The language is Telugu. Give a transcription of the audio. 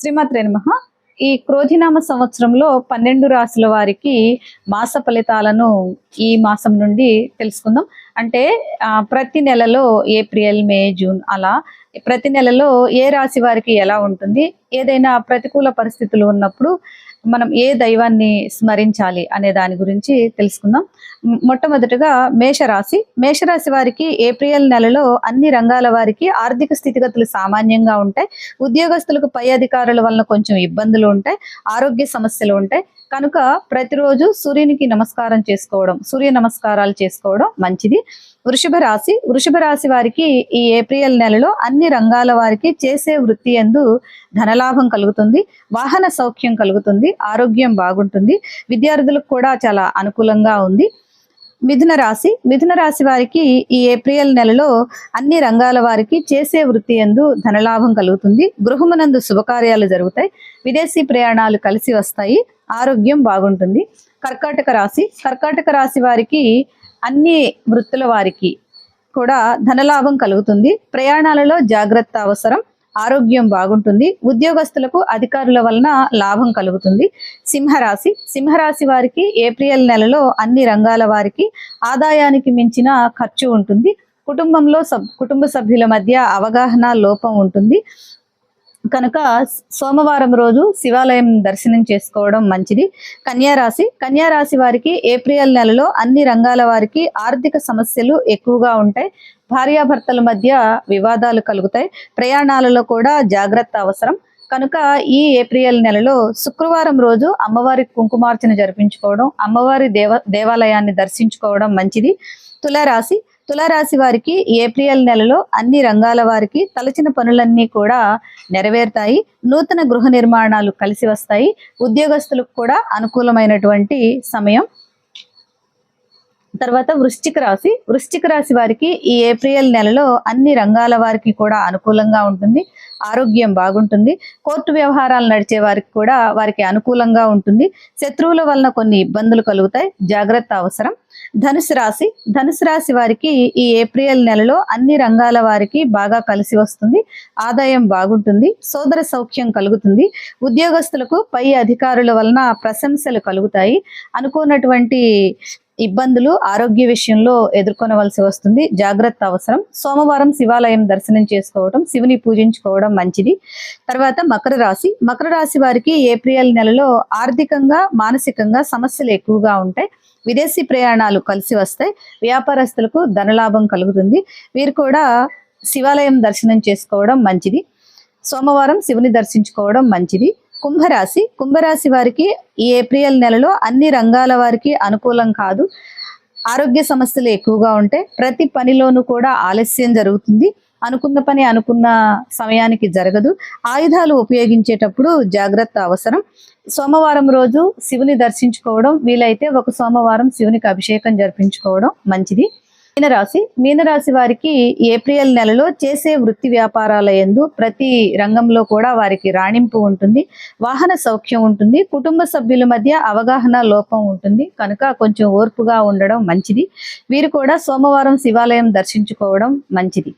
శ్రీమాత్రే నమః. ఈ క్రోధినామ సంవత్సరంలో పన్నెండు రాసుల వారికి మాస ఫలితాలను ఈ మాసం నుండి తెలుసుకుందాం. అంటే ప్రతి నెలలో ఏప్రిల్ మే జూన్ అలా ప్రతి నెలలో ఏ రాశి వారికి ఎలా ఉంటుంది? ఏదైనా ప్రతికూల పరిస్థితులు ఉన్నప్పుడు మనం ఏ దైవాన్ని స్మరించాలి అనే దాని గురించి తెలుసుకుందాం. మ్, మొట్టమొదటగా మేషరాశి. మేషరాశి వారికి ఏప్రిల్ నెలలో అన్ని రంగాల వారికి ఆర్థిక స్థితిగతులు సామాన్యంగా ఉంటాయి. ఉద్యోగస్తులకు పై అధికారుల వలన కొంచెం ఇబ్బందులు ఉంటాయి. ఆరోగ్య సమస్యలు ఉంటాయి. కనుక ప్రతిరోజు సూర్యునికి నమస్కారం చేసుకోవడం సూర్య నమస్కారాలు చేసుకోవడం మంచిది. వృషభ రాశి. వృషభ రాశి వారికి ఈ ఏప్రిల్ నెలలో అన్ని రంగాల వారికి చేసే వృత్తి ఎందు ధనలాభం కలుగుతుంది. వాహన సౌఖ్యం కలుగుతుంది. ఆరోగ్యం బాగుంటుంది విద్యార్థులకు కూడా చాలా అనుకూలంగా ఉంది. మిథున రాశి మిథున రాశి వారికి ఈ ఏప్రిల్ నెలలో అన్ని రంగాల వారికి చేసే వృత్తి ఎందు ధనలాభం కలుగుతుంది. గృహమునందు శుభకార్యాలు జరుగుతాయి విదేశీ ప్రయాణాలు కలిసి వస్తాయి ఆరోగ్యం బాగుంటుంది. కర్కాటక రాశి కర్కాటక రాశి వారికి అన్ని వృత్తుల వారికి కూడా ధనలాభం కలుగుతుంది. ప్రయాణాలలో జాగ్రత్త అవసరం ఆరోగ్యం బాగుంటుంది. ఉద్యోగస్తులకు అధికారుల వలన లాభం కలుగుతుంది. సింహరాశి. సింహరాశి వారికి ఏప్రిల్ నెలలో అన్ని రంగాల వారికి ఆదాయానికి మించిన ఖర్చు ఉంటుంది. కుటుంబంలో సబ్ కుటుంబ సభ్యుల మధ్య అవగాహన లోపం ఉంటుంది. కనుక సోమవారం రోజు శివాలయం దర్శనం చేసుకోవడం మంచిది. కన్యారాశి కన్యారాశి వారికి ఏప్రిల్ నెలలో అన్ని రంగాల వారికి ఆర్థిక సమస్యలు ఎక్కువగా ఉంటాయి. భార్యాభర్తల మధ్య వివాదాలు కలుగుతాయి. ప్రయాణాలలో కూడా జాగ్రత్త అవసరం. కనుక ఈ ఏప్రిల్ నెలలో శుక్రవారం రోజు అమ్మవారి కుంకుమార్చన జరిపించుకోవడం అమ్మవారి దేవ దేవాలయాన్ని దర్శించుకోవడం మంచిది. తులారాశి తులారాశి వారికి ఏప్రిల్ నెలలో అన్ని రంగాల వారికి తలచిన పనులన్నీ కూడా నెరవేరుతాయి. నూతన గృహ నిర్మాణాలు కలిసి వస్తాయి. ఉద్యోగస్తులకు కూడా అనుకూలమైనటువంటి సమయం తర్వాత వృశ్చిక రాశి. వృశ్చిక రాశి వారికి ఈ ఏప్రిల్ నెలలో అన్ని రంగాల వారికి కూడా అనుకూలంగా ఉంటుంది. ఆరోగ్యం బాగుంటుంది. కోర్టు వ్యవహారాలు నడిచే వారికి కూడా వారికి అనుకూలంగా ఉంటుంది. శత్రువుల వలన కొన్ని ఇబ్బందులు కలుగుతాయి. జాగ్రత్త అవసరం. ధనుసు రాశి. ధనుసు రాశి వారికి ఈ ఏప్రిల్ నెలలో అన్ని రంగాల వారికి బాగా కలిసి వస్తుంది. ఆదాయం బాగుంటుంది. సోదర సౌఖ్యం కలుగుతుంది. ఉద్యోగస్తులకు పై అధికారుల వలన ప్రశంసలు కలుగుతాయి. అనుకున్నటువంటి ఇబ్బందులు ఆరోగ్య విషయంలో ఎదుర్కొనవలసి వస్తుంది. జాగ్రత్త అవసరం. సోమవారం శివాలయం దర్శనం చేసుకోవడం శివుని పూజించుకోవడం మంచిది. తర్వాత మకర రాశి. మకర రాశి వారికి ఏప్రిల్ నెలలో ఆర్థికంగా మానసికంగా సమస్యలు ఎక్కువగా ఉంటాయి. విదేశీ ప్రయాణాలు కలిసి వస్తాయి. వ్యాపారస్తులకు ధనలాభం కలుగుతుంది. వీరు కూడా శివాలయం దర్శనం చేసుకోవడం మంచిది. సోమవారం శివుని దర్శించుకోవడం మంచిది. కుంభరాశి. కుంభరాశి వారికి ఈ ఏప్రిల్ నెలలో అన్ని రంగాల వారికి అనుకూలం కాదు. ఆరోగ్య సమస్యలు ఎక్కువగా ఉంటాయి ప్రతి పనిలోనూ కూడా ఆలస్యం జరుగుతుంది. అనుకున్న పని అనుకున్న సమయానికి జరగదు. ఆయుధాలు ఉపయోగించేటప్పుడు జాగ్రత్త అవసరం. సోమవారం రోజు శివుని దర్శించుకోవడం వీలైతే ఒక సోమవారం శివునికి అభిషేకం జరిపించుకోవడం మంచిది. మీనరాశి. మీనరాశి వారికి ఏప్రిల్ నెలలో చేసే వృత్తి వ్యాపారాల యందు ప్రతి రంగంలో కూడా వారికి రాణింపు ఉంటుంది. వాహన సౌఖ్యం ఉంటుంది. కుటుంబ సభ్యుల మధ్య అవగాహన లోపం ఉంటుంది. కనుక కొంచెం ఓర్పుగా ఉండడం మంచిది. వీరు కూడా సోమవారం శివాలయం దర్శించుకోవడం మంచిది.